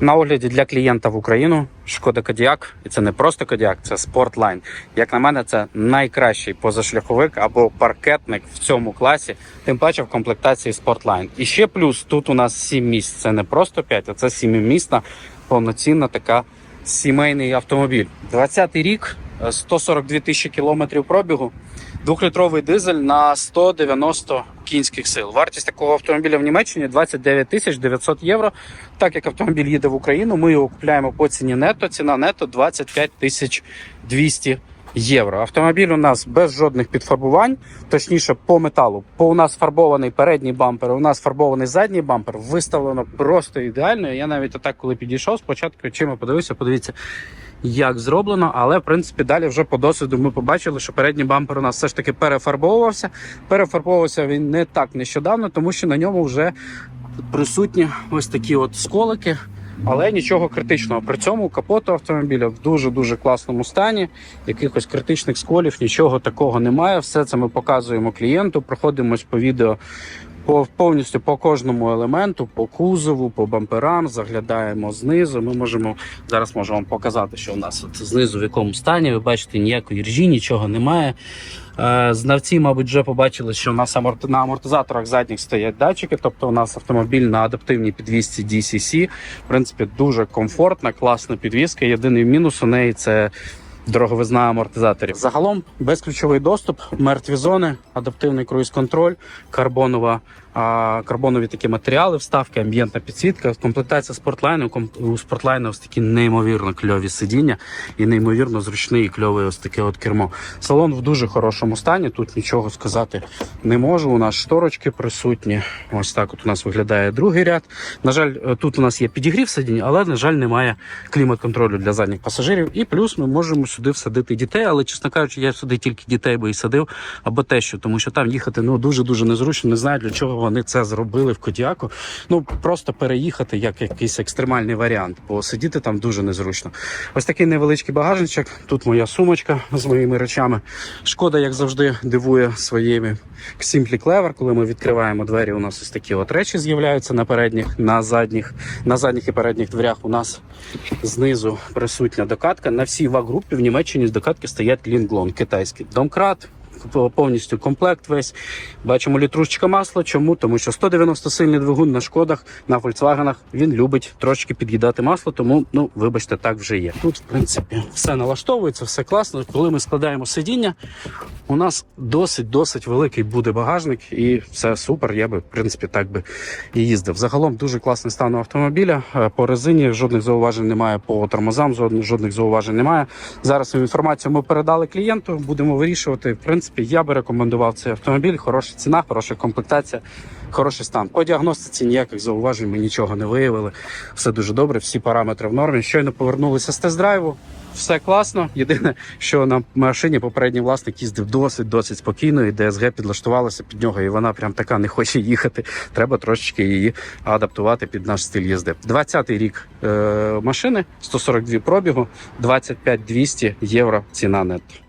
На огляді для клієнта в Україну шкода Кодіак, і це не просто Кодіак, це Sportline. Як на мене, це найкращий позашляховик або паркетник в цьому класі, тим паче в комплектації Sportline. І ще плюс тут у нас 7 місць. Це не просто 5, а це 7 місна, повноцінна така сімейний автомобіль. 20-й рік, е, 142 тисячі кілометрів пробігу. Двохлітровий дизель на 190 кінських сил. Вартість такого автомобіля в Німеччині 29 тисяч 900 євро. Так як автомобіль їде в Україну, ми його купуємо по ціні нетто. Ціна нетто 25 тисяч 200 євро. Автомобіль у нас без жодних підфарбувань, точніше по металу. По у нас фарбований передній бампер, у нас фарбований задній бампер. Виставлено просто ідеально. Я навіть отак, коли підійшов, спочатку очима подивився, подивіться. Як зроблено, але в принципі далі вже по досвіду ми побачили, що передній бампер у нас все ж таки перефарбовувався. Перефарбовувався він не так нещодавно, тому що на ньому вже присутні ось такі от сколики, але нічого критичного. При цьому капот автомобіля в дуже дуже класному стані. Якихось критичних сколів, нічого такого немає. Все це ми показуємо клієнту, проходимось по відео. По повністю по кожному елементу, по кузову, по бамперам, заглядаємо знизу. Ми можемо зараз можу вам показати, що у нас от знизу в якому стані. Ви бачите, ніякої ржі, нічого немає. Е, Знавці, мабуть, вже побачили, що у нас на амортизаторах задніх стоять датчики, тобто у нас автомобіль на адаптивній підвісці DCC. В принципі, дуже комфортна, класна підвіска. Єдиний мінус у неї це дороговизна амортизаторів. Загалом безключовий доступ, мертві зони, адаптивний круїз-контроль, карбонова, карбонові такі матеріали, вставки, амбієнтна підсвітка. Комплектація спортлайну. У спортлайну ось такі неймовірно кльові сидіння і неймовірно зручний і кльовий ось таке от кермо. Салон в дуже хорошому стані. Тут нічого сказати не можу. У нас шторочки присутні. Ось так от у нас виглядає другий ряд. На жаль, е, тут у нас є підігрів сидінь, але на жаль, немає клімат-контролю для задніх пасажирів. І плюс ми можемо сюди всадити дітей. Але чесно кажучи, я сюди тільки дітей би і садив або те, що тому що там їхати ну дуже дуже незручно. Не знаю для чого вони це зробили в Кодіаку. Ну просто переїхати як якийсь екстремальний варіант, бо сидіти там дуже незручно. Ось такий невеличкий багажничок. Тут моя сумочка з моїми речами. Шкода, як завжди, дивує своїми Simply Clever. Коли ми відкриваємо двері, у нас ось такі от речі з'являються на передніх, на задніх, на задніх і передніх дверях. У нас знизу присутня докатка. На всій ВАГ-групі в Німеччині з докатки стоять лінглон китайський домкрат. Повністю комплект весь. Бачимо літрушечка масла. Чому? Тому що 190 сильний двигун на шкодах, на Volkswagen він любить трошки під'їдати масло, тому ну вибачте, так вже є. Тут, в принципі, все налаштовується, все класно. Коли ми складаємо сидіння, у нас досить досить великий буде багажник, і все супер. Я би в принципі так би і їздив. Загалом дуже класний стан автомобіля. Е, По резині жодних зауважень немає. По тормозам жодних, зауважень немає. Зараз інформацію ми передали клієнту. Будемо вирішувати. В принципі, я би рекомендував цей автомобіль. Хороша ціна, хороша комплектація, хороший стан. По діагностиці ніяких зауважень ми нічого не виявили. Все дуже добре, всі параметри в нормі. Щойно повернулися з тест-драйву. Все класно. Єдине, що на машині попередній власник їздив досить досить спокійно, і ДСГ підлаштувалася під нього, і вона прям така не хоче їхати. Треба трошечки її адаптувати під наш стиль їзди. 20-й рік е, машини, 142 пробігу, 25 200 євро ціна нетто.